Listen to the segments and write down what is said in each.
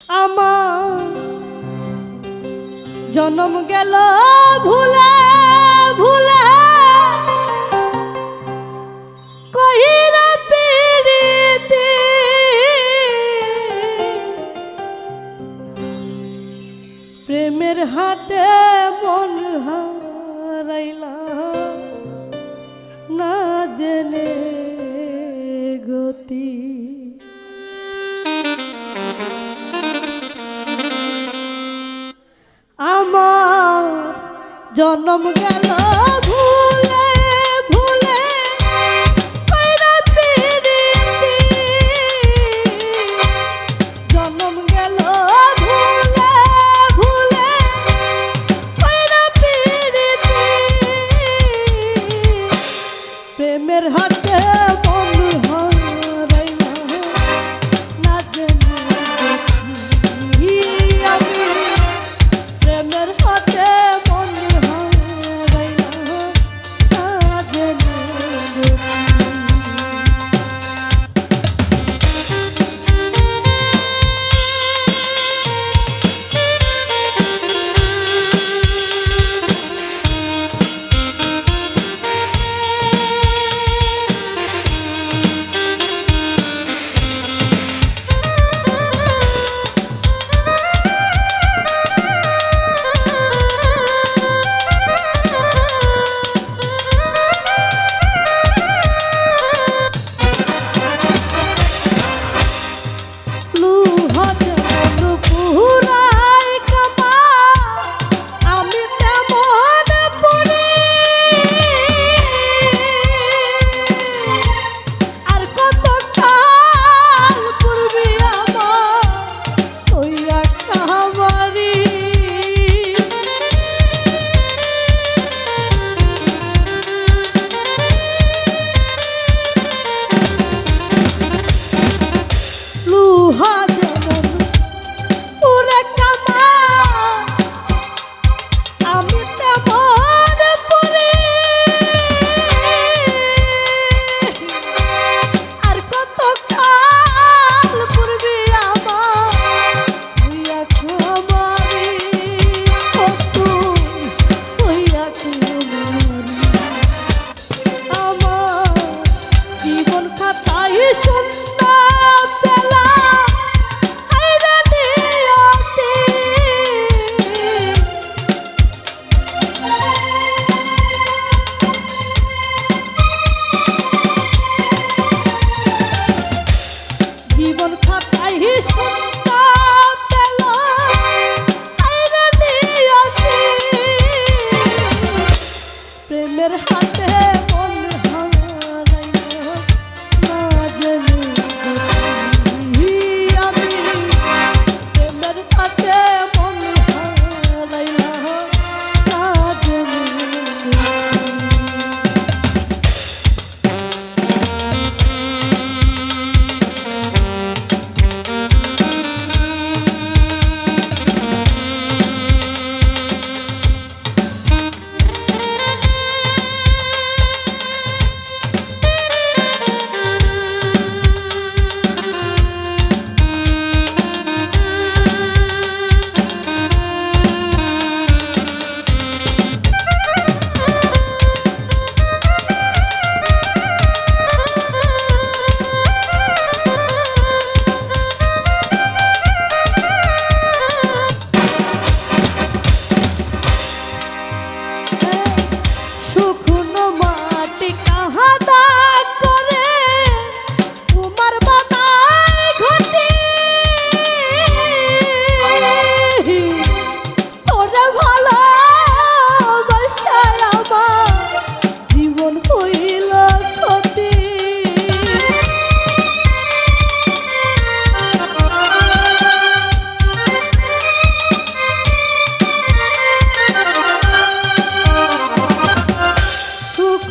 আমার জনম গেল ভুলে ভুলে। প্রেমের হাটে মন হারাইলা না জেনে গতি। জন্ম গেল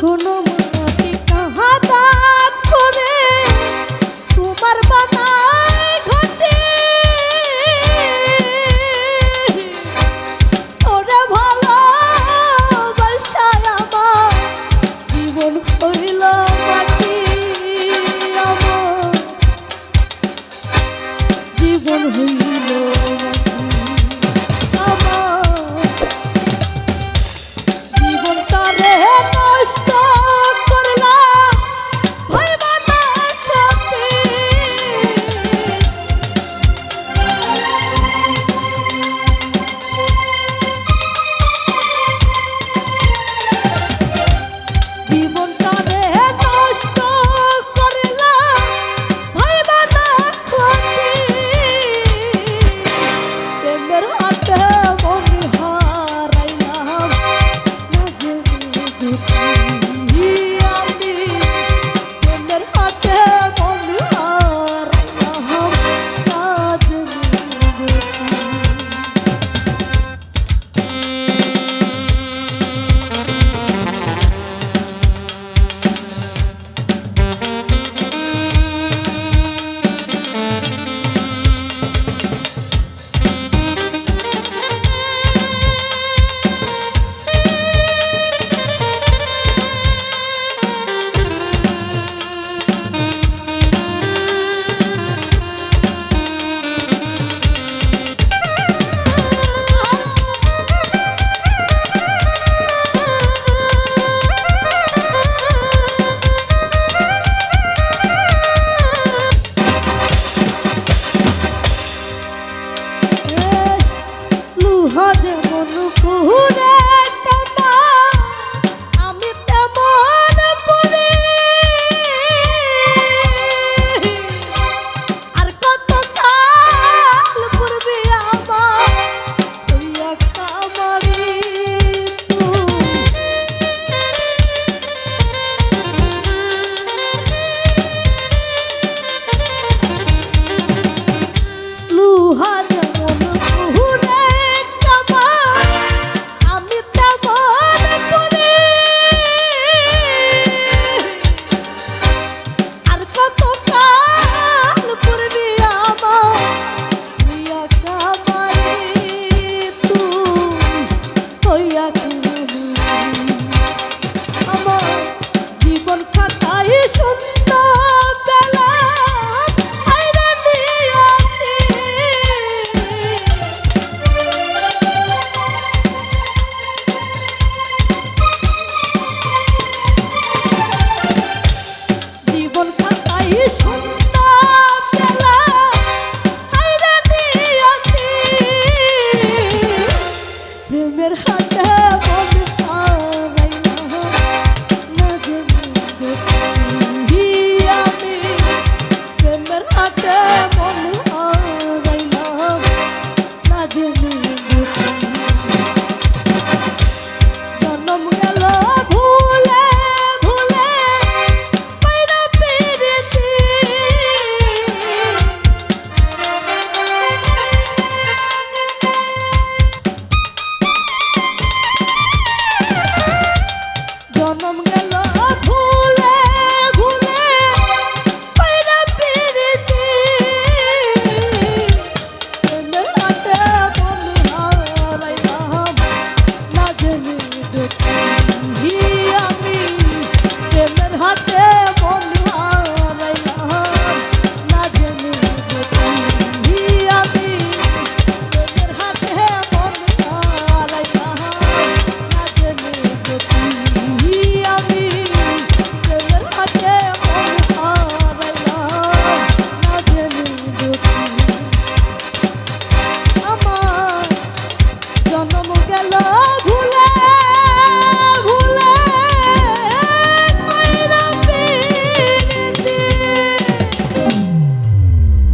conozco. Jornal Mugra.